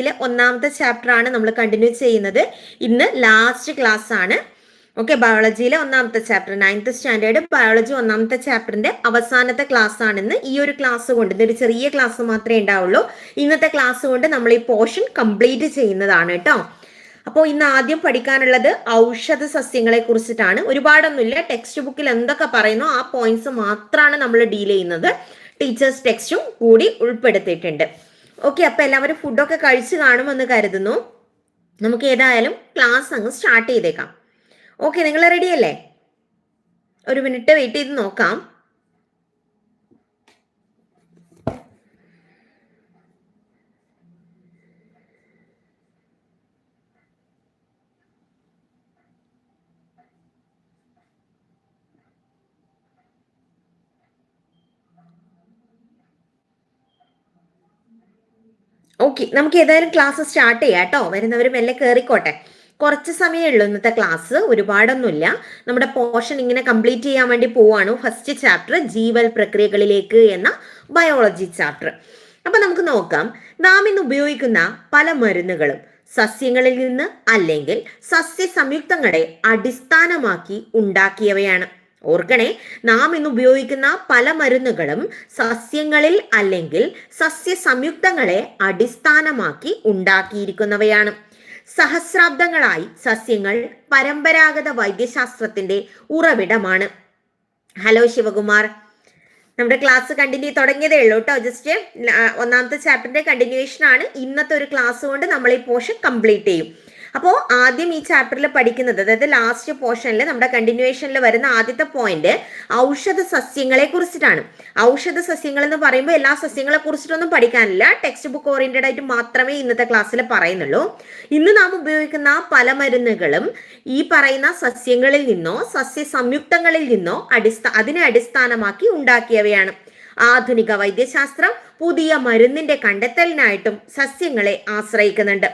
ബയോളജിയിലെ ഒന്നാമത്തെ ചാപ്റ്റർ ആണ് നമ്മൾ കണ്ടിന്യൂ ചെയ്യുന്നത്. ഇന്ന് ലാസ്റ്റ് ക്ലാസ് ആണ്. ഓക്കെ ബയോളജിയിലെ ഒന്നാമത്തെ ചാപ്റ്റർ നയൻത്ത് സ്റ്റാൻഡേർഡ് ബയോളജി ഒന്നാമത്തെ ചാപ്റ്ററിന്റെ അവസാനത്തെ ക്ലാസ് ആണെന്ന് ഈ ഒരു ക്ലാസ് കൊണ്ട് ഇതൊരു ചെറിയ ക്ലാസ് മാത്രമേ ഉണ്ടാവുള്ളൂ. ഇന്നത്തെ ക്ലാസ് കൊണ്ട് നമ്മൾ ഈ പോർഷൻ കംപ്ലീറ്റ് ചെയ്യുന്നതാണ് കേട്ടോ അപ്പോൾ ഇന്ന് ആദ്യം പഠിക്കാനുള്ളത് ഔഷധ സസ്യങ്ങളെ കുറിച്ചിട്ടാണ്. ഒരുപാടൊന്നുമില്ല. ടെക്സ്റ്റ് ബുക്കിൽ എന്തൊക്കെ പറയുന്നു ആ പോയിന്റ്സ് മാത്രമാണ് നമ്മൾ ഡീൽ ചെയ്യുന്നത്. ടീച്ചേഴ്സ് ടെക്സ്റ്റും കൂടി ഉൾപ്പെടുത്തിയിട്ടുണ്ട്. ഓക്കെ അപ്പൊ എല്ലാവരും ഫുഡൊക്കെ കഴിച്ചു കാണുമെന്ന് കരുതുന്നു. നമുക്ക് ഏതായാലും ക്ലാസ് അങ്ങ് സ്റ്റാർട്ട് ചെയ്തേക്കാം. ഓക്കെ നിങ്ങൾ റെഡി അല്ലേ? ഒരു മിനിറ്റ് വെയിറ്റ് ചെയ്ത് നോക്കാം. ഓക്കെ നമുക്ക് ഏതായാലും ക്ലാസ് സ്റ്റാർട്ട് ചെയ്യാം കേട്ടോ വരുന്നവർ മെല്ലെ കയറിക്കോട്ടെ കുറച്ച് സമയമേ ഉള്ളൂ ഇന്നത്തെ ക്ലാസ് ഒരുപാടൊന്നുമില്ല. നമ്മുടെ പോർഷൻ ഇങ്ങനെ കംപ്ലീറ്റ് ചെയ്യാൻ വേണ്ടി പോവാണ്. ഫസ്റ്റ് ചാപ്റ്റർ ജീവൽ പ്രക്രിയകളിലേക്ക് എന്ന ബയോളജി ചാപ്റ്റർ അപ്പൊ നമുക്ക് നോക്കാം. നാം ഇന്ന് ഉപയോഗിക്കുന്ന പല മരുന്നുകളും സസ്യങ്ങളിൽ നിന്ന് അല്ലെങ്കിൽ സസ്യ സംയുക്തങ്ങളെ അടിസ്ഥാനമാക്കി ഉണ്ടാക്കിയവയാണ്. ഓർക്കണേ നാം ഇന്ന് ഉപയോഗിക്കുന്ന പല മരുന്നുകളും സസ്യങ്ങളിൽ അല്ലെങ്കിൽ സസ്യ സംയുക്തങ്ങളെ അടിസ്ഥാനമാക്കി ഉണ്ടാക്കിയിരിക്കുന്നവയാണ്. സഹസ്രാബ്ദങ്ങളായി സസ്യങ്ങൾ പരമ്പരാഗത വൈദ്യശാസ്ത്രത്തിന്റെ ഉറവിടമാണ്. ഹലോ ശിവകുമാർ. നമ്മുടെ ക്ലാസ് കണ്ടിന്യൂ തുടങ്ങിയതേ ഉള്ളൂ കേട്ടോ ജസ്റ്റ് ഒന്നാമത്തെ ചാപ്റ്ററിന്റെ കണ്ടിന്യൂഷൻ ആണ്. ഇന്നത്തെ ഒരു ക്ലാസ് കൊണ്ട് നമ്മൾ ഈ പോർഷൻ കംപ്ലീറ്റ് ചെയ്യും. അപ്പോൾ ആദ്യം ഈ ചാപ്റ്ററിൽ പഠിക്കുന്നത് അതായത് ലാസ്റ്റ് പോർഷനിൽ നമ്മുടെ കണ്ടിന്യൂവേഷനിൽ വരുന്ന ആദ്യത്തെ പോയിന്റ് ഔഷധ സസ്യങ്ങളെ കുറിച്ചിട്ടാണ്. ഔഷധ സസ്യങ്ങൾ എന്ന് പറയുമ്പോൾ എല്ലാ സസ്യങ്ങളെ കുറിച്ചിട്ടൊന്നും പഠിക്കാനില്ല. ടെക്സ്റ്റ് ബുക്ക് ഓറിയന്റഡ് ആയിട്ട് മാത്രമേ ഇന്നത്തെ ക്ലാസ്സിൽ പറയുന്നുള്ളൂ. ഇന്ന് നാം ഉപയോഗിക്കുന്ന പല മരുന്നുകളും ഈ പറയുന്ന സസ്യങ്ങളിൽ നിന്നോ സസ്യ സംയുക്തങ്ങളിൽ നിന്നോ അടിസ്ഥാന അതിനെ അടിസ്ഥാനമാക്കി ഉണ്ടാക്കിയവയാണ്. ആധുനിക വൈദ്യശാസ്ത്രം പുതിയ മരുന്നിന്റെ കണ്ടെത്തലിനായിട്ടും സസ്യങ്ങളെ ആശ്രയിക്കുന്നുണ്ട്.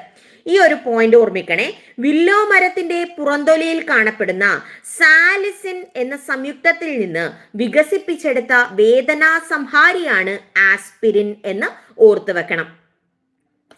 ഈ ഒരു പോയിന്റ് ഓർമ്മിക്കണേ. വില്ലോ മരത്തിന്റെ പുറന്തൊലിയിൽ കാണപ്പെടുന്ന സാലിസിൻ എന്ന സംയുക്തത്തിൽ നിന്ന് വികസിപ്പിച്ചെടുത്ത വേദനാ സംഹാരിയാണ് ആസ്പിരിൻ എന്ന് ഓർത്തു വെക്കണം.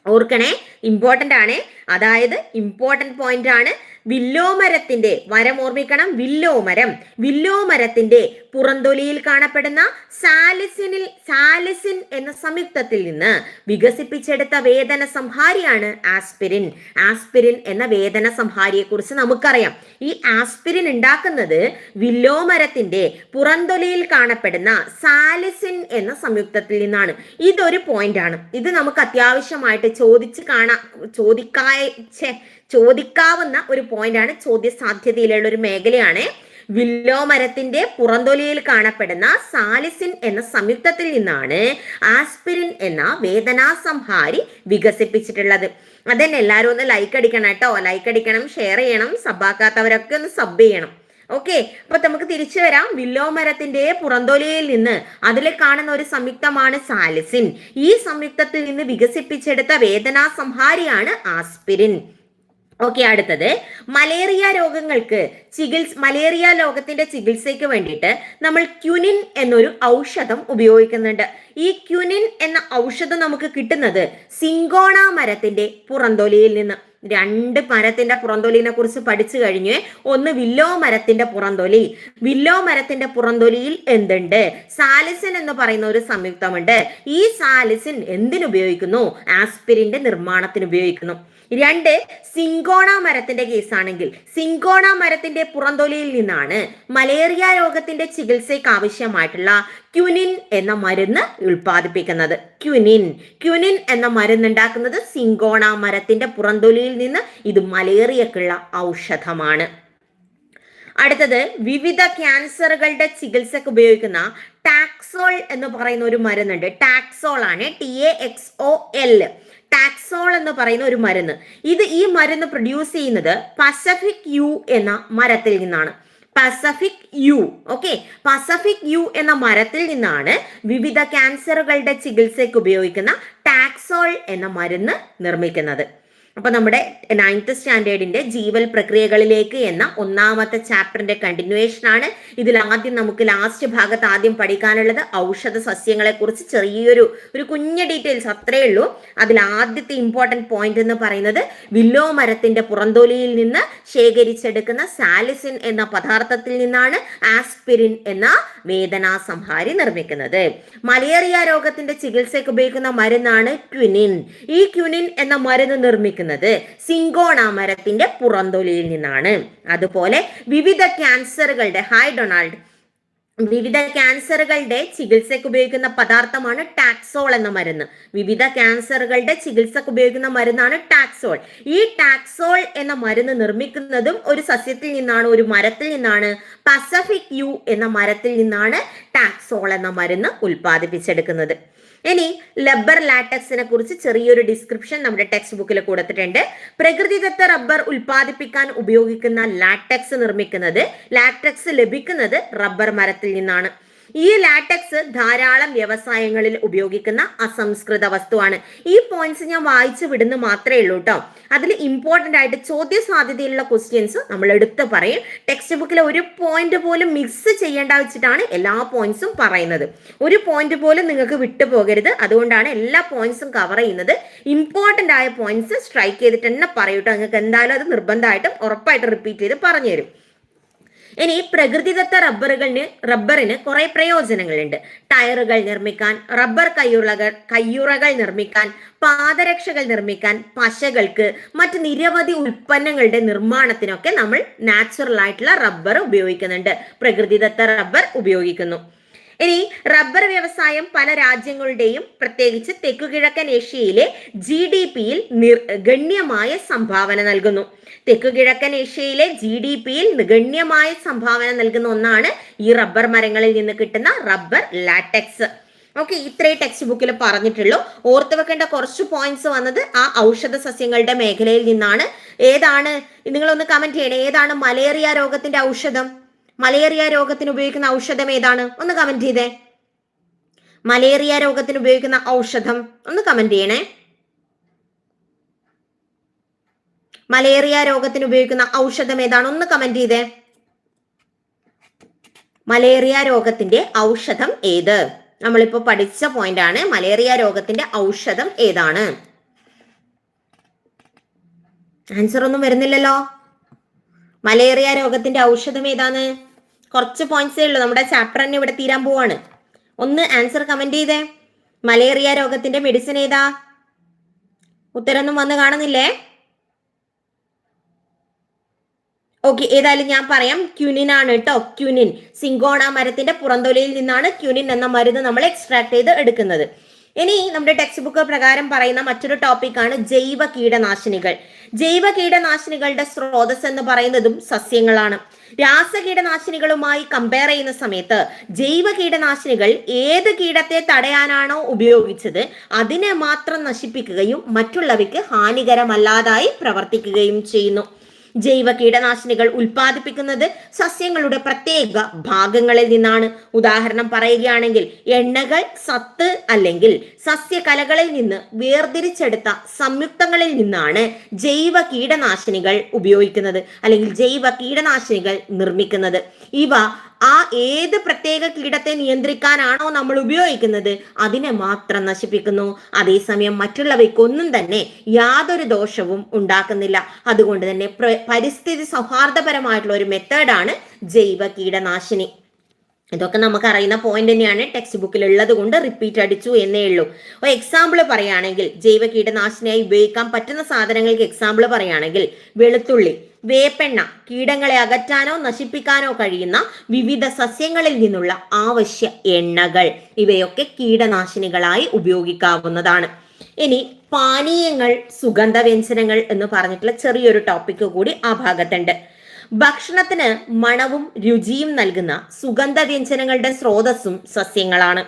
ഓർക്കണേ ഇമ്പോർട്ടന്റ് ആണ്. അതായത് ഇമ്പോർട്ടന്റ് പോയിന്റ് ആണ്. വില്ലോമരത്തിന്റെ മരം ഓർമ്മിക്കണം. വില്ലോമരം. വില്ലോമരത്തിന്റെ പുറന്തൊലിയിൽ കാണപ്പെടുന്ന സാലിസിനിൽ സാലിസിൻ എന്ന സംയുക്തത്തിൽ നിന്ന് വികസിപ്പിച്ചെടുത്ത വേദന സംഹാരിയാണ് ആസ്പിരിൻ. ആസ്പിരിൻ എന്ന വേദന സംഹാരിയെ കുറിച്ച് നമുക്കറിയാം. ഈ ആസ്പിരിൻ ഉണ്ടാക്കുന്നത് വില്ലോമരത്തിന്റെ പുറന്തൊലിയിൽ കാണപ്പെടുന്ന സാലിസിൻ എന്ന സംയുക്തത്തിൽ നിന്നാണ്. ഇതൊരു പോയിന്റ് ആണ്. ഇത് നമുക്ക് അത്യാവശ്യമായിട്ട് ചോദിച്ച് കാണാ ചോദിക്കായ ചോദിക്കാവുന്ന ഒരു പോയിന്റ് ആണ് ചോദ്യ സാധ്യതയിലുള്ള ഒരു മേഖലയാണ്. വില്ലോ മരത്തിന്റെ പുറന്തൊലിയിൽ കാണപ്പെടുന്ന സാലിസിൻ എന്ന സംയുക്തത്തിൽ നിന്നാണ് ആസ്പിരിൻ എന്ന വേദനാ സംഹാരി വികസിപ്പിച്ചിട്ടുള്ളത്. അതന്നെ എല്ലാവരും ഒന്ന് ലൈക്ക് അടിക്കണം കേട്ടോ. ലൈക്ക് അടിക്കണം ഷെയർ ചെയ്യണം സബ്ബാക്കാത്തവരൊക്കെ ഒന്ന് സബ് ചെയ്യണം. ഓക്കെ അപ്പൊ നമുക്ക് തിരിച്ചു വരാം. വില്ലോ മരത്തിന്റെ പുറന്തൊലിയിൽ നിന്ന് അതിൽ കാണുന്ന ഒരു സംയുക്തമാണ് സാലിസിൻ. ഈ സംയുക്തത്തിൽ നിന്ന് വികസിപ്പിച്ചെടുത്ത വേദനാ സംഹാരിയാണ് ആസ്പിരിൻ. ഓക്കെ അടുത്തത്. മലേറിയ രോഗങ്ങൾക്ക് ചികിത്സ മലേറിയ രോഗത്തിന്റെ ചികിത്സയ്ക്ക് വേണ്ടിയിട്ട് നമ്മൾ ക്യുനിൻ എന്നൊരു ഔഷധം ഉപയോഗിക്കുന്നുണ്ട്. ഈ ക്യുനിൻ എന്ന ഔഷധം നമുക്ക് കിട്ടുന്നത് സിങ്കോണ മരത്തിന്റെ പുറന്തൊലിയിൽ നിന്ന്. രണ്ട് മരത്തിന്റെ പുറന്തൊലിനെ കുറിച്ച് പഠിച്ചു കഴിഞ്ഞു ഒന്ന് വില്ലോ മരത്തിന്റെ പുറന്തൊലി. വില്ലോ മരത്തിന്റെ പുറന്തൊലിയിൽ എന്തുണ്ട്? സാലിസിൻ എന്ന് പറയുന്ന ഒരു സംയുക്തമുണ്ട്. ഈ സാലിസിൻ എന്തിനുപയോഗിക്കുന്നു? ആസ്പിരിന്റെ നിർമ്മാണത്തിന് ഉപയോഗിക്കുന്നു രണ്ട് സിങ്കോണ മരത്തിന്റെ കേസാണെങ്കിൽ. സിങ്കോണ മരത്തിന്റെ പുറന്തൊലിയിൽ നിന്നാണ് മലേറിയ രോഗത്തിന്റെ ചികിത്സയ്ക്ക് ആവശ്യമായിട്ടുള്ള ക്യുനിൻ എന്ന മരുന്ന് ഉൽപ്പാദിപ്പിക്കുന്നത്. ക്യുനിൻ ക്യുനിൻ എന്ന മരുന്ന് ഉണ്ടാക്കുന്നത് സിങ്കോണ മരത്തിന്റെ പുറന്തൊലിയിൽ നിന്ന് ഇത് മലേറിയക്കുള്ള ഔഷധമാണ്. അടുത്തത് വിവിധ ക്യാൻസറുകളുടെ ചികിത്സക്ക് ഉപയോഗിക്കുന്ന ടാക്സോൾ എന്ന് പറയുന്ന ഒരു മരുന്നുണ്ട്. ടാക്സോൾ ആണ്. T A X O L taxol എന്ന് പറയുന്ന ഒരു മരുന്ന്. ഇത് ഈ മരുന്ന് പ്രൊഡ്യൂസ് ചെയ്യുന്നത് പസഫിക് യു എന്ന മരത്തിൽ നിന്നാണ്. Pacific yew okay Pacific yew എന്ന മരത്തിൽ നിന്നാണ് വിവിധ ക്യാൻസറുകളുടെ ചികിത്സയ്ക്ക് ഉപയോഗിക്കുന്ന ടാക്സോൾ എന്ന മരുന്ന് നിർമ്മിക്കുന്നത്. അപ്പൊ നമ്മുടെ നയൻത്ത് സ്റ്റാൻഡേർഡിന്റെ ജീവൽ പ്രക്രിയകളിലേക്ക് എന്ന ഒന്നാമത്തെ ചാപ്റ്ററിന്റെ കണ്ടിന്യൂവേഷൻ ആണ്. ഇതിൽ ആദ്യം നമുക്ക് ലാസ്റ്റ് ഭാഗത്ത് ആദ്യം പഠിക്കാനുള്ളത് ഔഷധ സസ്യങ്ങളെ കുറിച്ച് ചെറിയൊരു ഒരു കുഞ്ഞ ഡീറ്റെയിൽസ് അത്രേ ഉള്ളൂ. അതിൽ ആദ്യത്തെ ഇമ്പോർട്ടന്റ് പോയിന്റ് എന്ന് പറയുന്നത് വില്ലോ മരത്തിന്റെ പുറന്തോലിയിൽ നിന്ന് ശേഖരിച്ചെടുക്കുന്ന സാലിസിൻ എന്ന പദാർത്ഥത്തിൽ നിന്നാണ് ആസ്പിരിൻ എന്ന വേദനാ സംഹാരി നിർമ്മിക്കുന്നത്. മലേറിയ രോഗത്തിന്റെ ചികിത്സയ്ക്ക് ഉപയോഗിക്കുന്ന മരുന്നാണ് ക്വിനിൻ ഈ ക്വിനിൻ എന്ന മരുന്ന് നിർമ്മിക്കുന്നത് സിങ്കോണ മരത്തിന്റെ പുറന്തൊലിയിൽ നിന്നാണ്. അതുപോലെ വിവിധ ക്യാൻസറുകളുടെ ഹൈ ഡൊണാൾഡ് വിവിധ ക്യാൻസറുകളുടെ ചികിത്സയ്ക്ക് ഉപയോഗിക്കുന്ന പദാർത്ഥമാണ് ടാക്സോൾ എന്ന മരുന്ന്. വിവിധ ക്യാൻസറുകളുടെ ചികിത്സയ്ക്ക് ഉപയോഗിക്കുന്ന മരുന്നാണ് ടാക്സോൾ. ഈ ടാക്സോൾ എന്ന മരുന്ന് നിർമ്മിക്കുന്നതും ഒരു സസ്യത്തിൽ നിന്നാണ് ഒരു മരത്തിൽ നിന്നാണ് പസഫിക് യു എന്ന മരത്തിൽ നിന്നാണ് ടാക്സോൾ എന്ന മരുന്ന് ഉൽപ്പാദിപ്പിച്ചെടുക്കുന്നത്. ഇനി ലബ്ബർ ലാറ്റക്സിനെ കുറിച്ച് ചെറിയൊരു ഡിസ്ക്രിപ്ഷൻ നമ്മുടെ ടെക്സ്റ്റ് ബുക്കിൽ കൊടുത്തിട്ടുണ്ട്. പ്രകൃതിദത്ത റബ്ബർ ഉൽപ്പാദിപ്പിക്കാൻ ഉപയോഗിക്കുന്ന ലാറ്റക്സ് നിർമ്മിക്കുന്നത് ലാറ്റക്സ് ലഭിക്കുന്നത് റബ്ബർ മരത്തിൽ നിന്നാണ് ഈ ലാറ്റക്സ് ധാരാളം വ്യവസായങ്ങളിൽ ഉപയോഗിക്കുന്ന അസംസ്കൃത വസ്തുവാണ്. ഈ പോയിന്റ്സ് ഞാൻ വായിച്ചു വിടുന്ന മാത്രമേ ഉള്ളൂ കേട്ടോ അതിൽ ഇമ്പോർട്ടന്റ് ആയിട്ട് ചോദ്യ സാധ്യതയുള്ള ക്വസ്റ്റ്യൻസ് നമ്മൾ എടുത്ത് പറയും. ടെക്സ്റ്റ് ബുക്കിലെ ഒരു പോയിന്റ് പോലും മിക്സ് ചെയ്യേണ്ട വെച്ചിട്ടാണ് എല്ലാ പോയിന്റ്സും പറയുന്നത്. ഒരു പോയിന്റ് പോലും നിങ്ങൾക്ക് വിട്ടുപോകരുത് അതുകൊണ്ടാണ് എല്ലാ പോയിന്റ്സും കവർ ചെയ്യുന്നത്. ഇമ്പോർട്ടന്റ് ആയ പോയിന്റ്സ് സ്ട്രൈക്ക് ചെയ്തിട്ട് തന്നെ പറയൂട്ടോ നിങ്ങൾക്ക് എന്തായാലും അത് നിർബന്ധമായിട്ടും ഉറപ്പായിട്ട് റിപ്പീറ്റ് ചെയ്ത് പറഞ്ഞു തരും ഇനി പ്രകൃതിദത്ത റബ്ബറുകളിന് റബ്ബറിന് കുറെ പ്രയോജനങ്ങളുണ്ട്. ടയറുകൾ നിർമ്മിക്കാൻ റബ്ബർ കയ്യുറകൾ കയ്യുറകൾ നിർമ്മിക്കാൻ പാദരക്ഷകൾ നിർമ്മിക്കാൻ പശകൾക്ക് മറ്റ് നിരവധി ഉൽപ്പന്നങ്ങളുടെ നിർമ്മാണത്തിനൊക്കെ നമ്മൾ നാച്ചുറൽ ആയിട്ടുള്ള റബ്ബർ ഉപയോഗിക്കുന്നുണ്ട്. പ്രകൃതിദത്ത റബ്ബർ ഉപയോഗിക്കുന്നു. ഇനി റബ്ബർ വ്യവസായം പല രാജ്യങ്ങളുടെയും പ്രത്യേകിച്ച് തെക്കുകിഴക്കൻ ഏഷ്യയിലെ ജി ഡി പിയിൽ ഗണ്യമായ സംഭാവന നൽകുന്നു. തെക്കുകിഴക്കൻ ഏഷ്യയിലെ ജി ഡി പിയിൽ ഗണ്യമായ സംഭാവന നൽകുന്ന ഒന്നാണ് ഈ റബ്ബർ മരങ്ങളിൽ നിന്ന് കിട്ടുന്ന റബ്ബർ ലാറ്റക്സ്. ഓക്കെ ഇത്രേ ടെക്സ്റ്റ് ബുക്കിൽ പറഞ്ഞിട്ടുള്ളൂ. ഓർത്ത് വെക്കേണ്ട കുറച്ച് പോയിന്റ്സ് വന്നത് ആ ഔഷധ സസ്യങ്ങളുടെ മേഖലയിൽ നിന്നാണ്. ഏതാണ് നിങ്ങളൊന്ന് കമന്റ് ചെയ്യണേ. ഏതാണ് മലേറിയ രോഗത്തിന്റെ ഔഷധം? മലേറിയ രോഗത്തിന് ഉപയോഗിക്കുന്ന ഔഷധം ഏതാണ്? ഒന്ന് കമന്റ് ചെയ്തേ. മലേറിയ രോഗത്തിന് ഉപയോഗിക്കുന്ന ഔഷധം ഒന്ന് കമന്റ് ചെയ്യണേ. മലേറിയ രോഗത്തിന് ഉപയോഗിക്കുന്ന ഔഷധം ഏതാണ്? ഒന്ന് കമന്റ് ചെയ്തേ. മലേറിയ രോഗത്തിന്റെ ഔഷധം ഏത്? നമ്മളിപ്പോ പഠിച്ച പോയിന്റ് ആണ്. മലേറിയ രോഗത്തിന്റെ ഔഷധം ഏതാണ്? ആൻസർ ഒന്നും വരുന്നില്ലല്ലോ. മലേറിയ രോഗത്തിന്റെ ഔഷധം ഏതാണ്? കുറച്ച് പോയിന്റ്സേ ഉള്ളൂ. നമ്മുടെ ചാപ്റ്റർ തന്നെ ഇവിടെ തീരാൻ പോവാണ്. ഒന്ന് ആൻസർ കമന്റ് ചെയ്തേ. മലേറിയ രോഗത്തിന്റെ മെഡിസിൻ ഏതാ? ഉത്തരൊന്നും വന്ന് കാണുന്നില്ലേ? ഓക്കെ ഏതായാലും ഞാൻ പറയാം. ക്യുനിൻ ആണ് കേട്ടോ ക്യുനിൻ. സിങ്കോണ മരത്തിന്റെ പുറന്തൊലിയിൽ നിന്നാണ് ക്യുനിൻ എന്ന മരുന്ന് നമ്മൾ എക്സ്ട്രാക്ട് ചെയ്ത് എടുക്കുന്നത്. ഇനി നമ്മുടെ ടെക്സ്റ്റ് ബുക്ക് പ്രകാരം പറയുന്ന മറ്റൊരു ടോപ്പിക്കാണ് ജൈവ കീടനാശിനികൾ. ജൈവ കീടനാശിനികളുടെ സ്രോതസ് എന്ന് പറയുന്നതും സസ്യങ്ങളാണ്. രാസ കീടനാശിനികളുമായി കമ്പയർ ചെയ്യുന്ന സമയത്ത് ജൈവ കീടനാശിനികൾ ഏത് കീടത്തെ തടയാനാണോ ഉപയോഗിച്ചത് അതിനെ മാത്രം നശിപ്പിക്കുകയും മറ്റുള്ളവയ്ക്ക് ഹാനികരമല്ലാതായി പ്രവർത്തിക്കുകയും ചെയ്യുന്നു. ജൈവ കീടനാശിനികൾ ഉൽപ്പാദിപ്പിക്കുന്നത് സസ്യങ്ങളുടെ പ്രത്യേക ഭാഗങ്ങളിൽ നിന്നാണ്. ഉദാഹരണം പറയുകയാണെങ്കിൽ എണ്ണകൾ സത്ത് അല്ലെങ്കിൽ സസ്യകലകളിൽ നിന്ന് വേർതിരിച്ചെടുത്ത സംയുക്തങ്ങളിൽ നിന്നാണ് ജൈവ കീടനാശിനികൾ ഉപയോഗിക്കുന്നത് അല്ലെങ്കിൽ ജൈവ കീടനാശിനികൾ നിർമ്മിക്കുന്നത്. ഇവ ആ ഏത് പ്രത്യേക കീടത്തെ നിയന്ത്രിക്കാനാണോ നമ്മൾ ഉപയോഗിക്കുന്നത് അതിനെ മാത്രം നശിപ്പിക്കുന്നു. അതേസമയം മറ്റുള്ളവയ്ക്കൊന്നും തന്നെ യാതൊരു ദോഷവും ഉണ്ടാക്കുന്നില്ല. അതുകൊണ്ട് തന്നെ പരിസ്ഥിതി സൗഹാർദ്ദപരമായിട്ടുള്ള ഒരു മെത്തേഡാണ് ജൈവ കീടനാശിനി. ഇതൊക്കെ നമുക്ക് അറിയുന്ന പോയിന്റ് തന്നെയാണ് ടെക്സ്റ്റ് ബുക്കിൽ ഉള്ളത് കൊണ്ട് റിപ്പീറ്റ് അടിച്ചു എന്നേ ഉള്ളൂ. ഒരു എക്സാമ്പിൾ പറയുകയാണെങ്കിൽ ജൈവ കീടനാശിനിയായി ഉപയോഗിക്കാൻ പറ്റുന്ന സാധനങ്ങൾക്ക് എക്സാമ്പിൾ പറയുകയാണെങ്കിൽ വെളുത്തുള്ളി വേപ്പെണ്ണ കീടങ്ങളെ അകറ്റാനോ നശിപ്പിക്കാനോ കഴിയുന്ന വിവിധ സസ്യങ്ങളിൽ നിന്നുള്ള ആവശ്യ എണ്ണകൾ. ഇവയൊക്കെ കീടനാശിനികളായി ഉപയോഗിക്കാവുന്നതാണ്. ഇനി പാനീയങ്ങൾ സുഗന്ധവ്യഞ്ജനങ്ങൾ എന്ന് പറഞ്ഞിട്ടുള്ള ചെറിയൊരു ടോപ്പിക് കൂടി ആ ഭാഗത്തുണ്ട്. ഭക്ഷണത്തിന് മണവും രുചിയും നൽകുന്ന സുഗന്ധ വ്യഞ്ജനങ്ങളുടെ സ്രോതസ്സും സസ്യങ്ങളാണ്.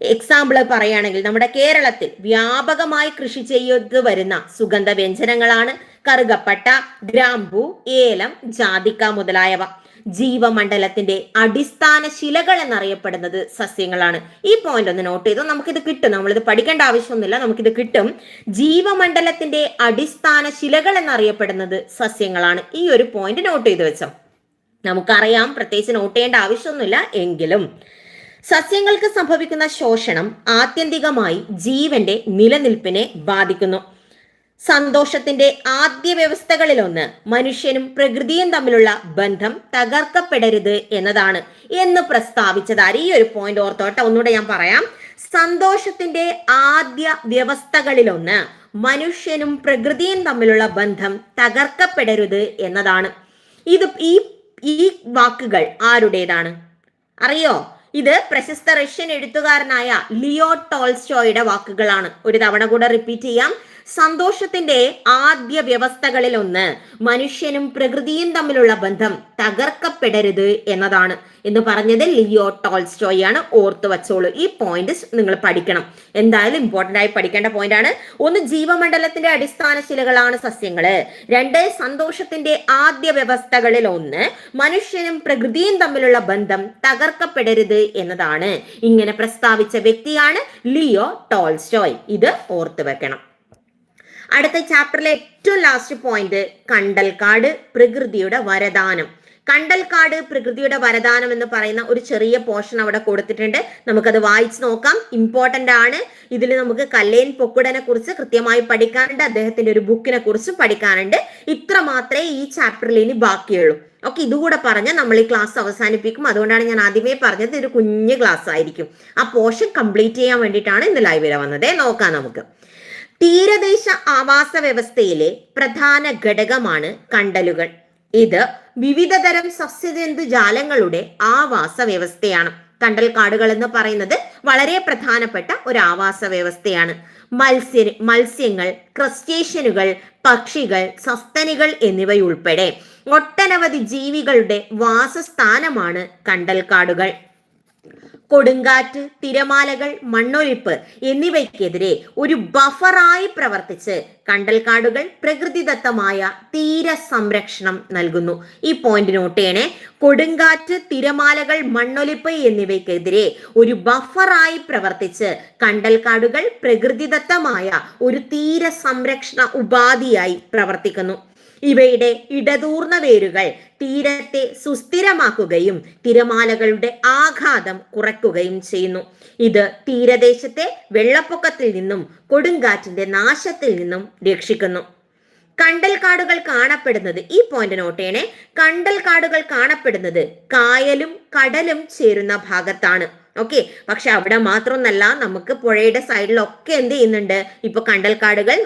എക്സാമ്പിൾ പറയുകയാണെങ്കിൽ നമ്മുടെ കേരളത്തിൽ വ്യാപകമായി കൃഷി ചെയ്തു വരുന്ന സുഗന്ധ വ്യഞ്ജനങ്ങളാണ് കറുകപ്പട്ട ഗ്രാമ്പു ഏലം ജാതിക്ക മുതലായവ. ജീവമണ്ഡലത്തിന്റെ അടിസ്ഥാന ശിലകൾ എന്നറിയപ്പെടുന്നത് സസ്യങ്ങളാണ്. ഈ പോയിന്റ് ഒന്ന് നോട്ട് ചെയ്തു? നമുക്കിത് കിട്ടും. നമ്മളിത് പഠിക്കേണ്ട ആവശ്യമൊന്നുമില്ല. നമുക്കിത് കിട്ടും. ജീവമണ്ഡലത്തിന്റെ അടിസ്ഥാന ശിലകൾ എന്നറിയപ്പെടുന്നത് സസ്യങ്ങളാണ്. ഈ ഒരു പോയിന്റ് നോട്ട് ചെയ്ത് വെച്ചോ. നമുക്കറിയാം. പ്രത്യേകിച്ച് നോട്ട് ചെയ്യേണ്ട ആവശ്യമൊന്നുമില്ല. എങ്കിലും സസ്യങ്ങൾക്ക് സംഭവിക്കുന്ന ശോഷണം ആത്യന്തികമായി ജീവന്റെ നിലനിൽപ്പിനെ ബാധിക്കുന്നു. സന്തോഷത്തിന്റെ ആദ്യ വ്യവസ്ഥകളിലൊന്ന് മനുഷ്യനും പ്രകൃതിയും തമ്മിലുള്ള ബന്ധം തകർക്കപ്പെടരുത് എന്നതാണ് എന്ന് പ്രസ്താവിച്ചതാര് ഈ ഒരു പോയിന്റ് ഓർത്തോട്ടെ. ഒന്നുകൂടെ ഞാൻ പറയാം. സന്തോഷത്തിന്റെ ആദ്യ വ്യവസ്ഥകളിലൊന്ന് മനുഷ്യനും പ്രകൃതിയും തമ്മിലുള്ള ബന്ധം തകർക്കപ്പെടരുത് എന്നതാണ്. ഇത് ഈ ഈ വാക്കുകൾ ആരുടേതാണ്? അറിയോ? ഇത് പ്രശസ്ത റഷ്യൻ എഴുത്തുകാരനായ ലിയോ ടോൾസ്റ്റോയുടെ വാക്കുകളാണ്. ഒരു തവണ കൂടെ റിപ്പീറ്റ് ചെയ്യാം. സന്തോഷത്തിന്റെ ആദ്യ വ്യവസ്ഥകളിൽ ഒന്ന് മനുഷ്യനും പ്രകൃതിയും തമ്മിലുള്ള ബന്ധം തകർക്കപ്പെടരുത് എന്നതാണ്. എന്ന് പറഞ്ഞത് ലിയോ ടോൾസ്റ്റോയ് ആണ് ഓർത്തു വച്ചോളൂ. ഈ പോയിന്റ് നിങ്ങൾ പഠിക്കണം. എന്തായാലും ഇമ്പോർട്ടന്റ് ആയി പഠിക്കേണ്ട പോയിന്റ് ആണ്. ഒന്ന് ജീവമണ്ഡലത്തിന്റെ അടിസ്ഥാന ശിലകളാണ് സസ്യങ്ങൾ. രണ്ട് സന്തോഷത്തിന്റെ ആദ്യ വ്യവസ്ഥകളിൽ ഒന്ന് മനുഷ്യനും പ്രകൃതിയും തമ്മിലുള്ള ബന്ധം തകർക്കപ്പെടരുത് എന്നതാണ്. ഇങ്ങനെ പ്രസ്താവിച്ച വ്യക്തിയാണ് ലിയോ ടോൾസ്റ്റോയ്. ഇത് ഓർത്തു വെക്കണം. അടുത്ത ചാപ്റ്ററിലെ ഏറ്റവും ലാസ്റ്റ് പോയിന്റ് കണ്ടൽക്കാട് പ്രകൃതിയുടെ വരദാനം. കണ്ടൽക്കാട് പ്രകൃതിയുടെ വരദാനം എന്ന് പറയുന്ന ഒരു ചെറിയ പോർഷൻ അവിടെ കൊടുത്തിട്ടുണ്ട്. നമുക്കത് വായിച്ചു നോക്കാം. ഇമ്പോർട്ടന്റ് ആണ്. ഇതിൽ നമുക്ക് കല്ലേൻ പൊക്കുടനെ കുറിച്ച് കൃത്യമായി പഠിക്കാനുണ്ട്. അദ്ദേഹത്തിന്റെ ഒരു ബുക്കിനെ കുറിച്ച് പഠിക്കാനുണ്ട്. ഇത്ര മാത്രമേ ഈ ചാപ്റ്ററിൽ ഇനി ബാക്കിയുള്ളൂ. ഓക്കെ ഇതുകൂടെ പറഞ്ഞ് നമ്മൾ ഈ ക്ലാസ് അവസാനിപ്പിക്കും. അതുകൊണ്ടാണ് ഞാൻ ആദ്യമേ പറഞ്ഞത് ഒരു കുഞ്ഞ് ക്ലാസ് ആയിരിക്കും. ആ പോർഷൻ കംപ്ലീറ്റ് ചെയ്യാൻ വേണ്ടിയിട്ടാണ് ഇന്ന് ലൈവിൽ വന്നത്. നോക്കാം നമുക്ക്. തീരദേശ ആവാസ വ്യവസ്ഥയിലെ പ്രധാന ഘടകമാണ് കണ്ടലുകൾ. ഇത് വിവിധതരം സസ്യജന്തുജാലങ്ങളുടെ ആവാസ വ്യവസ്ഥയാണ്. കണ്ടൽ കാടുകൾ എന്ന് പറയുന്നത് വളരെ പ്രധാനപ്പെട്ട ഒരു ആവാസ വ്യവസ്ഥയാണ്. മത്സ്യ മത്സ്യങ്ങൾ ക്രസ്റ്റേഷ്യനുകൾ പക്ഷികൾ സസ്തനികൾ എന്നിവയുൾപ്പെടെ ഒട്ടനവധി ജീവികളുടെ വാസസ്ഥാനമാണ് കണ്ടൽക്കാടുകൾ കൊടുങ്കാറ്റ് തിരമാലകൾ മണ്ണൊലിപ്പ് എന്നിവയ്ക്കെതിരെ ഒരു ബഫറായി പ്രവർത്തിച്ച് കണ്ടൽക്കാടുകൾ പ്രകൃതിദത്തമായ തീര സംരക്ഷണം നൽകുന്നു. ഈ പോയിന്റ് നോട്ട് ചെയ്യണേ കൊടുങ്കാറ്റ് തിരമാലകൾ മണ്ണൊലിപ്പ് എന്നിവയ്ക്കെതിരെ ഒരു ബഫറായി പ്രവർത്തിച്ച് കണ്ടൽക്കാടുകൾ പ്രകൃതിദത്തമായ ഒരു തീര സംരക്ഷണ ഉപാധിയായി പ്രവർത്തിക്കുന്നു. ഇവയുടെ ഇടതൂർന്ന വേരുകൾ തീരത്തെ സുസ്ഥിരമാക്കുകയും തിരമാലകളുടെ ആഘാതം കുറയ്ക്കുകയും ചെയ്യുന്നു. ഇത് തീരദേശത്തെ വെള്ളപ്പൊക്കത്തിൽ നിന്നും കൊടുങ്കാറ്റിന്റെ നാശത്തിൽ നിന്നും രക്ഷിക്കുന്നു. കണ്ടൽക്കാടുകൾ കാണപ്പെടുന്നത് ഈ പോയിന്റ് നോട്ട് ചെയ്യണേ കാണപ്പെടുന്നത് കായലും കടലും ചേരുന്ന ഭാഗത്താണ്. ഓക്കെ പക്ഷെ അവിടെ മാത്രമൊന്നല്ല നമുക്ക് പുഴയുടെ സൈഡിലൊക്കെ എന്ത് ചെയ്യുന്നുണ്ട്? ഇപ്പൊ കണ്ടൽക്കാടുകൾ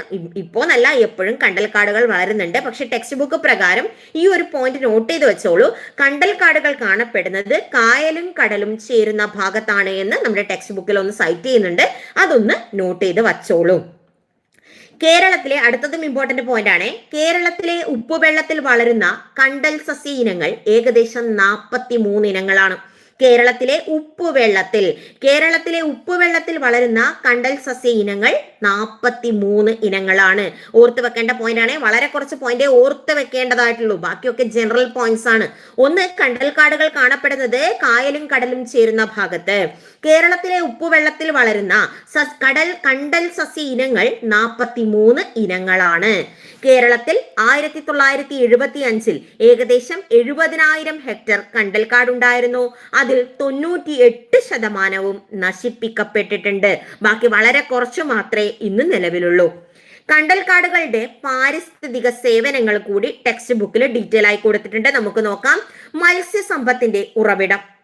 ഇപ്പോ എന്നല്ല എപ്പോഴും കണ്ടൽക്കാടുകൾ വളരുന്നുണ്ട്. പക്ഷെ ടെക്സ്റ്റ് ബുക്ക് പ്രകാരം ഈ ഒരു പോയിന്റ് നോട്ട് ചെയ്ത് വെച്ചോളൂ. കണ്ടൽക്കാടുകൾ കാണപ്പെടുന്നത് കായലും കടലും ചേരുന്ന ഭാഗത്താണ് എന്ന് നമ്മുടെ ടെക്സ്റ്റ് ബുക്കിൽ ഒന്ന് സൈറ്റ് ചെയ്യുന്നുണ്ട്. അതൊന്ന് നോട്ട് ചെയ്ത് വച്ചോളൂ. കേരളത്തിലെ അടുത്തതും ഇമ്പോർട്ടന്റ് പോയിന്റ് ആണ്. കേരളത്തിലെ ഉപ്പുവെള്ളത്തിൽ വളരുന്ന കണ്ടൽ സസ്യ ഇനങ്ങൾ ഏകദേശം നാൽപ്പത്തി മൂന്ന് ഇനങ്ങളാണ്. കേരളത്തിലെ ഉപ്പുവെള്ളത്തിൽ കേരളത്തിലെ ഉപ്പുവെള്ളത്തിൽ വളരുന്ന കണ്ടൽ സസ്യ ഇനങ്ങൾ നാൽപ്പത്തി മൂന്ന് ഇനങ്ങളാണ്. ഓർത്ത് വെക്കേണ്ട പോയിന്റ് ആണ്. വളരെ കുറച്ച് പോയിന്റ് ഓർത്ത് വെക്കേണ്ടതായിട്ടുള്ളൂ. ബാക്കിയൊക്കെ ജനറൽ പോയിന്റ്സ് ആണ്. ഒന്ന് കണ്ടൽ കാടുകൾ കാണപ്പെടുന്നത് കായലും കടലും ചേരുന്ന ഭാഗത്ത്. കേരളത്തിലെ ഉപ്പുവെള്ളത്തിൽ വളരുന്ന കടൽ കണ്ടൽ സസ്യ ഇനങ്ങൾ നാൽപ്പത്തി മൂന്ന് ഇനങ്ങളാണ്. കേരളത്തിൽ ആയിരത്തി തൊള്ളായിരത്തി എഴുപത്തി അഞ്ചിൽ ഏകദേശം എഴുപതിനായിരം ഹെക്ടർ കണ്ടൽക്കാടുണ്ടായിരുന്നു. അതിൽ തൊണ്ണൂറ്റി എട്ട് ശതമാനവും നശിപ്പിക്കപ്പെട്ടിട്ടുണ്ട്. ബാക്കി വളരെ കുറച്ചു മാത്രമേ ഇന്ന് നിലവിലുള്ളൂ. കണ്ടൽക്കാടുകളുടെ പാരിസ്ഥിതിക സേവനങ്ങൾ കൂടി ടെക്സ്റ്റ് ബുക്കിൽ ഡീറ്റെയിൽ ആയി കൊടുത്തിട്ടുണ്ട്. നമുക്ക് നോക്കാം. മത്സ്യ സമ്പത്തിന്റെ ഉറവിടം.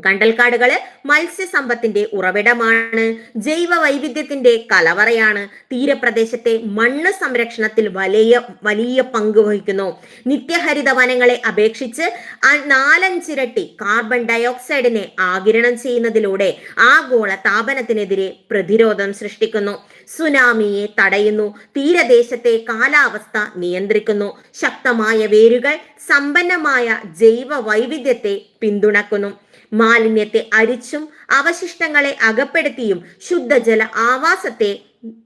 കണ്ടൽക്കാടുകൾ മത്സ്യസമ്പത്തിന്റെ ഉറവിടമാണ്. ജൈവ വൈവിധ്യത്തിന്റെ കലവറയാണ്. തീരപ്രദേശത്തെ മണ്ണ് സംരക്ഷണത്തിൽ വലിയ വലിയ പങ്ക് വഹിക്കുന്നു. നിത്യഹരിത വനങ്ങളെ അപേക്ഷിച്ച് നാലഞ്ചിരട്ടി കാർബൺ ഡയോക്സൈഡിനെ ആകിരണം ചെയ്യുന്നതിലൂടെ ആഗോള താപനത്തിനെതിരെ പ്രതിരോധം സൃഷ്ടിക്കുന്നു. സുനാമിയെ തടയുന്നു. തീരദേശത്തെ കാലാവസ്ഥ നിയന്ത്രിക്കുന്നു. ശക്തമായ വേരുകൾ സമ്പന്നമായ ജൈവ വൈവിധ്യത്തെ പിന്തുണക്കുന്നു. മാലിന്യത്തെ അരിച്ചും അവശിഷ്ടങ്ങളെ അകപ്പെടുത്തിയും ശുദ്ധജല ആവാസത്തെ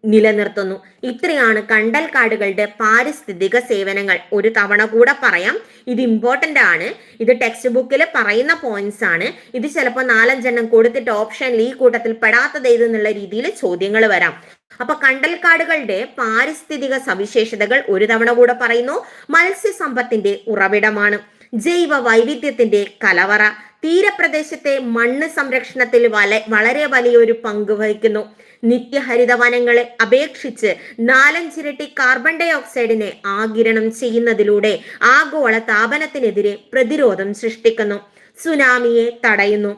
നിലനിർത്തുന്നു. ഇത്രയാണ് കണ്ടൽക്കാടുകളുടെ പാരിസ്ഥിതിക സേവനങ്ങൾ. ഒരു തവണ കൂടെ പറയാം. ഇത് ഇമ്പോർട്ടന്റ് ആണ്. ഇത് ടെക്സ്റ്റ് ബുക്കിൽ പറയുന്ന പോയിന്റ്സ് ആണ്. ഇത് ചിലപ്പോൾ നാലഞ്ചെണ്ണം കൊടുത്തിട്ട് ഓപ്ഷനിൽ ഈ കൂട്ടത്തിൽ പെടാത്തത് ഏതെന്നുള്ള രീതിയിൽ ചോദ്യങ്ങൾ വരാം. അപ്പൊ കണ്ടൽക്കാടുകളുടെ പാരിസ്ഥിതിക സവിശേഷതകൾ ഒരു തവണ കൂടെ പറയുന്നു. മത്സ്യസമ്പത്തിന്റെ ഉറവിടമാണ്. ജൈവ വൈവിധ്യത്തിന്റെ കലവറ. തീരപ്രദേശത്തെ മണ്ണ് സംരക്ഷണത്തിൽ വല വളരെ വലിയൊരു പങ്ക് വഹിക്കുന്നു. നിത്യഹരിത വനങ്ങളെ അപേക്ഷിച്ച് നാലഞ്ചിരട്ടി കാർബൺ ഡൈ ഓക്സൈഡിനെ ആകിരണം ചെയ്യുന്നതിലൂടെ ആഗോള താപനത്തിനെതിരെ പ്രതിരോധം സൃഷ്ടിക്കുന്നു. സുനാമിയെ തടയുന്നു.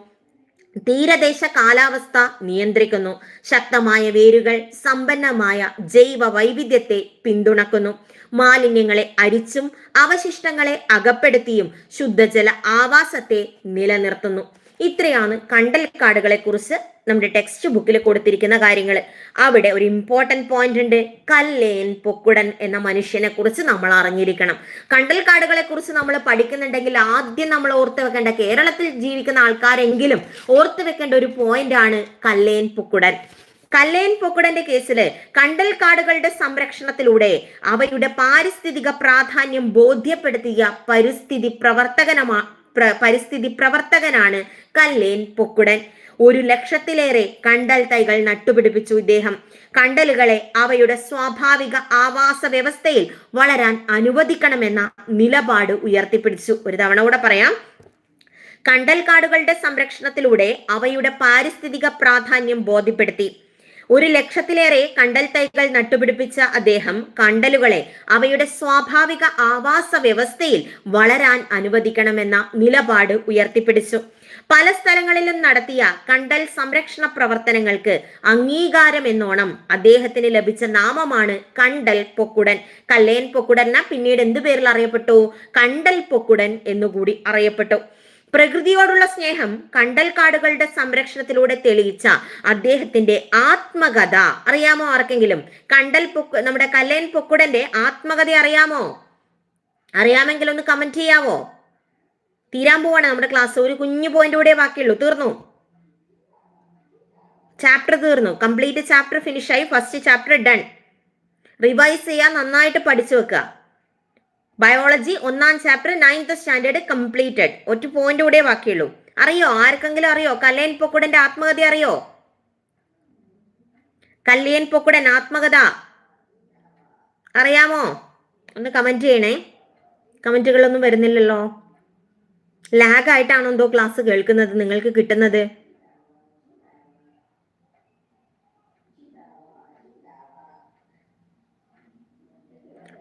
തീരദേശ കാലാവസ്ഥ നിയന്ത്രിക്കുന്നു. ശക്തമായ വേരുകൾ സമ്പന്നമായ ജൈവ വൈവിധ്യത്തെ പിന്തുണക്കുന്നു. മാലിന്യങ്ങളെ അരിച്ചും അവശിഷ്ടങ്ങളെ അകപ്പെടുത്തിയും ശുദ്ധജല ആവാസത്തെ നിലനിർത്തുന്നു. ഇത്രയാണ് കണ്ടൽക്കാടുകളെ കുറിച്ച് നമ്മുടെ ടെക്സ്റ്റ് ബുക്കിൽ കൊടുത്തിരിക്കുന്ന കാര്യങ്ങൾ. അവിടെ ഒരു ഇമ്പോർട്ടന്റ് പോയിന്റ് ഉണ്ട്. കല്ലേൻ പൊക്കുടൻ എന്ന മനുഷ്യനെ കുറിച്ച് നമ്മൾ അറിഞ്ഞിരിക്കണം. കണ്ടൽക്കാടുകളെ കുറിച്ച് നമ്മൾ പഠിക്കുന്നുണ്ടെങ്കിൽ ആദ്യം നമ്മൾ ഓർത്ത് വെക്കേണ്ട കേരളത്തിൽ ജീവിക്കുന്ന ആൾക്കാരെങ്കിലും ഓർത്ത് വെക്കേണ്ട ഒരു പോയിന്റ് ആണ് കല്ലേൻ പൊക്കുടൻ. കല്ലേൻ പൊക്കുടന്റെ കേസിൽ കണ്ടൽക്കാടുകളുടെ സംരക്ഷണത്തിലൂടെ അവയുടെ പാരിസ്ഥിതിക പ്രാധാന്യം ബോധ്യപ്പെടുത്തിയ പരിസ്ഥിതി പ്രവർത്തകനമാ പരിസ്ഥിതി പ്രവർത്തകനാണ് കല്ലേൻ പൊക്കുടൻ. ഒരു ലക്ഷത്തിലേറെ കണ്ടൽ തൈകൾ നട്ടുപിടിപ്പിച്ചു ഇദ്ദേഹം. കണ്ടലുകളെ അവയുടെ സ്വാഭാവിക ആവാസ വ്യവസ്ഥയിൽ വളരാൻ അനുവദിക്കണമെന്ന നിലപാട് ഉയർത്തിപ്പിടിച്ചു. ഒരു തവണ കൂടെ പറയാം. കണ്ടൽക്കാടുകളുടെ സംരക്ഷണത്തിലൂടെ അവയുടെ പാരിസ്ഥിതിക പ്രാധാന്യം ബോധ്യപ്പെടുത്തി. ഒരു ലക്ഷത്തിലേറെ കണ്ടൽ തൈകൾ നട്ടുപിടിപ്പിച്ച അദ്ദേഹം കണ്ടലുകളെ അവയുടെ സ്വാഭാവിക ആവാസ വ്യവസ്ഥയിൽ വളരാൻ അനുവദിക്കണമെന്ന നിലപാട് ഉയർത്തിപ്പിടിച്ചു. പല സ്ഥലങ്ങളിലും നടത്തിയ കണ്ടൽ സംരക്ഷണ പ്രവർത്തനങ്ങൾക്ക് അംഗീകാരം എന്നോണം അദ്ദേഹത്തിന് ലഭിച്ച നാമമാണ് കണ്ടൽ പൊക്കുടൻ. കല്ലേൻ പൊക്കുടൻ പിന്നീട് എന്തു പേരിൽ അറിയപ്പെട്ടു? കണ്ടൽ പൊക്കുടൻ എന്നുകൂടി അറിയപ്പെട്ടു. പ്രകൃതിയോടുള്ള സ്നേഹം കണ്ടൽക്കാടുകളുടെ സംരക്ഷണത്തിലൂടെ തെളിയിച്ച അദ്ദേഹത്തിന്റെ ആത്മകഥ. അറിയാമോ ആർക്കെങ്കിലും? കണ്ടൽ പൊക്കു നമ്മുടെ കല്ലേൻ പൊക്കുടന്റെ ആത്മകഥ അറിയാമോ? അറിയാമെങ്കിൽ ഒന്ന് കമന്റ് ചെയ്യാവോ? തീരാൻ പോവാണ് നമ്മുടെ ക്ലാസ് ഒരു കുഞ്ഞു പോയിന്റ് കൂടെ ബാക്കിയുള്ളൂ. തീർന്നു. ചാപ്റ്റർ തീർന്നു. കംപ്ലീറ്റ് ചാപ്റ്റർ ഫിനിഷ് ആയി ഫസ്റ്റ് ചാപ്റ്റർ ഡൺ റിവൈസ് ചെയ്യാൻ നന്നായിട്ട് പഠിച്ചു വെക്കുക. ബയോളജി ഒന്നാം ചാപ്റ്റർ നയൻത് സ്റ്റാൻഡേർഡ് കംപ്ലീറ്റഡ് ഒറ്റ പോയിന്റ് കൂടെ ബാക്കിയുള്ളൂ. അറിയോ? ആർക്കെങ്കിലും അറിയോ? കല്ലേൻ പൊക്കുടന്റെ ആത്മകഥ അറിയോ? കല്ലേൻ പൊക്കുടൻ ആത്മകഥ. അറിയാമോ? ഒന്ന് കമന്റ് ചെയ്യണേ. കമന്റുകളൊന്നും വരുന്നില്ലല്ലോ. ലാഗായിട്ടാണോ എന്തോ ക്ലാസ് കേൾക്കുന്നത്? നിങ്ങൾക്ക് കിട്ടുന്നത്?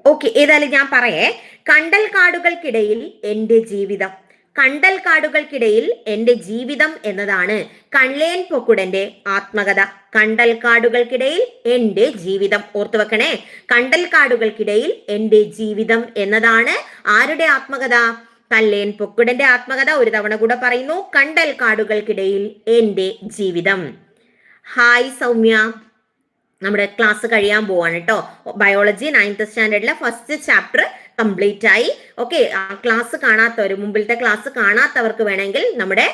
ഓക്കെ ഏതായാലും ഞാൻ പറയേ. കണ്ടൽ കാടുകൾക്കിടയിൽ എന്റെ ജീവിതം. കണ്ടൽ കാടുകൾക്കിടയിൽ എന്റെ ജീവിതം എന്നതാണ് കൺലേൻ പൊക്കുടന്റെ ആത്മകഥ. കണ്ടൽ കാടുകൾക്കിടയിൽ എന്റെ ജീവിതം. ഓർത്തു വെക്കണേ. കണ്ടൽ കാടുകൾക്കിടയിൽ എന്റെ ജീവിതം എന്നതാണ് ആരുടെ ആത്മകഥ? കല്ലേൻ പൊക്കുടന്റെ ആത്മകഥ ഒരു തവണ കൂടെ പറയുന്നു. കണ്ടൽ കാടുകൾക്കിടയിൽ എന്റെ ജീവിതം. ഹായ് സൗമ്യ. നമ്മുടെ ക്ലാസ് കഴിയാൻ പോവാണ് കേട്ടോ ബയോളജി നയൻത്ത് സ്റ്റാൻഡേർഡിലെ ഫസ്റ്റ് ചാപ്റ്റർ കംപ്ലീറ്റ് ആയി. ഓക്കെ ക്ലാസ് കാണാത്തവർ മുമ്പിലത്തെ ക്ലാസ് കാണാത്തവർക്ക് വേണമെങ്കിൽ നമ്മുടെ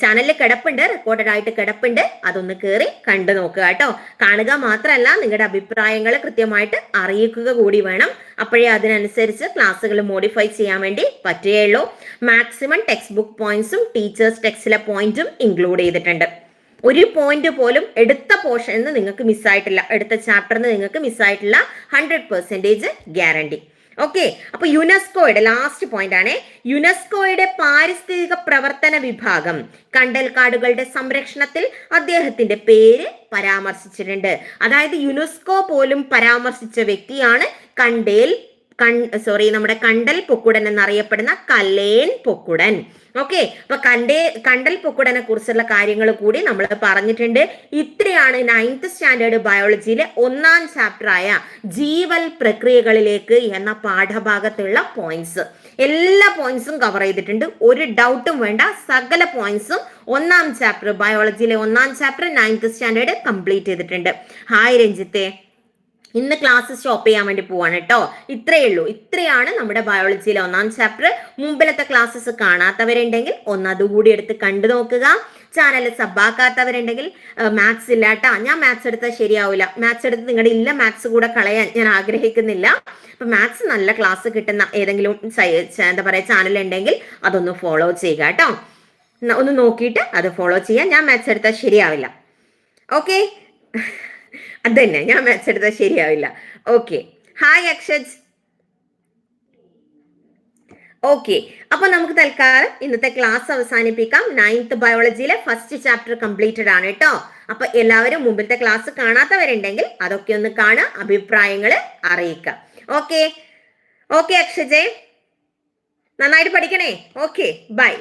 ചാനലിൽ കിടപ്പുണ്ട് റെക്കോർഡഡ് ആയിട്ട് കിടപ്പുണ്ട്. അതൊന്ന് കയറി കണ്ടു നോക്കുക കേട്ടോ കാണുക മാത്രമല്ല നിങ്ങളുടെ അഭിപ്രായങ്ങൾ കൃത്യമായിട്ട് അറിയിക്കുക കൂടി വേണം. അപ്പോഴേ അതിനനുസരിച്ച് ക്ലാസ്സുകൾ മോഡിഫൈ ചെയ്യാൻ വേണ്ടി പറ്റുകയുള്ളൂ. മാക്സിമം ടെക്സ്റ്റ് ബുക്ക് പോയിന്റ്സും ടീച്ചേഴ്സ് ടെക്സ്റ്റിലെ പോയിന്റും ഇൻക്ലൂഡ് ചെയ്തിട്ടുണ്ട്. ഒരു പോയിന്റ് പോലും എടുത്ത പോർഷൻ നിങ്ങൾക്ക് മിസ്സായിട്ടില്ല എടുത്ത ചാപ്റ്ററിന് നിങ്ങൾക്ക് മിസ്സായിട്ടില്ല ഹൺഡ്രഡ് പെർസെന്റേജ് ഗ്യാരണ്ടി ഓക്കെ അപ്പൊ യുനെസ്കോയുടെ ലാസ്റ്റ് പോയിന്റ് ആണ്. യുനെസ്കോയുടെ പാരിസ്ഥിതിക പ്രവർത്തന വിഭാഗം കണ്ടൽക്കാടുകളുടെ സംരക്ഷണത്തിൽ അദ്ദേഹത്തിന്റെ പേര് പരാമർശിച്ചിട്ടുണ്ട്. അതായത് യുനെസ്കോ പോലും പരാമർശിച്ച വ്യക്തിയാണ് കണ്ടേൽ സോറി നമ്മുടെ കണ്ടൽ പൊക്കുടൻ എന്നറിയപ്പെടുന്ന കലേൻ പൊക്കുടൻ. ഓക്കെ അപ്പൊ കണ്ടേ കണ്ടൽ പൊക്കുടനെ കുറിച്ചുള്ള കാര്യങ്ങൾ കൂടി നമ്മൾ പറഞ്ഞിട്ടുണ്ട്. ഇത്രയാണ് നയൻത്ത് സ്റ്റാൻഡേർഡ് ബയോളജിയിലെ ഒന്നാം ചാപ്റ്ററായ ജീവൽ പ്രക്രിയകളിലേക്ക് എന്ന പാഠഭാഗത്തുള്ള പോയിന്റ്സ് എല്ലാ പോയിന്റ്സും കവർ ചെയ്തിട്ടുണ്ട്. ഒരു ഡൗട്ടും വേണ്ട. സകല പോയിന്റ്സും ഒന്നാം ചാപ്റ്റർ ബയോളജിയിലെ ഒന്നാം ചാപ്റ്റർ നയൻത്ത് സ്റ്റാൻഡേർഡ് കംപ്ലീറ്റ് ചെയ്തിട്ടുണ്ട്. ഹായ് രഞ്ജിത്തെ. ഇന്ന് ക്ലാസ് സ്റ്റോപ്പ് ചെയ്യാൻ വേണ്ടി പോവാണ് കേട്ടോ ഇത്രയേ ഉള്ളൂ. ഇത്രയാണ് നമ്മുടെ ബയോളജിയിലെ ഒന്നാം ചാപ്റ്റർ മുമ്പിലത്തെ ക്ലാസ്സസ് കാണാത്തവരുണ്ടെങ്കിൽ ഒന്ന് അതുകൂടി എടുത്ത് കണ്ടു നോക്കുക. ചാനൽ സബ്ബാക്കാത്തവരുണ്ടെങ്കിൽ മാത്സ് ഇല്ല കേട്ടാ ഞാൻ മാത്സ് എടുത്താൽ ശരിയാവില്ല മാത്സ് എടുത്ത് നിങ്ങളുടെ ഇല്ല മാത്സ് കൂടെ കളയാൻ ഞാൻ ആഗ്രഹിക്കുന്നില്ല. അപ്പൊ മാത്സ് നല്ല ക്ലാസ് കിട്ടുന്ന ഏതെങ്കിലും എന്താ പറയാ ചാനൽ ഉണ്ടെങ്കിൽ അതൊന്ന് ഫോളോ ചെയ്യുക കേട്ടോ ഒന്ന് നോക്കിയിട്ട് അത് ഫോളോ ചെയ്യാം ഞാൻ മാത്സ് എടുത്താൽ ശരിയാവില്ല. ഓക്കെ അത് തന്നെ ഞാൻ മാത്സ് എടുത്താൽ ശരിയാവില്ല. ഓക്കെ ഹായ് അക്ഷജ് ഓക്കെ അപ്പൊ നമുക്ക് തൽക്കാലം ഇന്നത്തെ ക്ലാസ് അവസാനിപ്പിക്കാം. നയൻത്ത് ബയോളജിയിലെ ഫസ്റ്റ് ചാപ്റ്റർ കംപ്ലീറ്റഡ് ആണ് കേട്ടോ. അപ്പൊ എല്ലാവരും മുമ്പത്തെ ക്ലാസ് കാണാത്തവരുണ്ടെങ്കിൽ അതൊക്കെ ഒന്ന് കാണുക അഭിപ്രായങ്ങൾ അറിയിക്കുക. ഓക്കെ ഓക്കെ അക്ഷജയ് നന്നായിട്ട് പഠിക്കണേ. Okay bye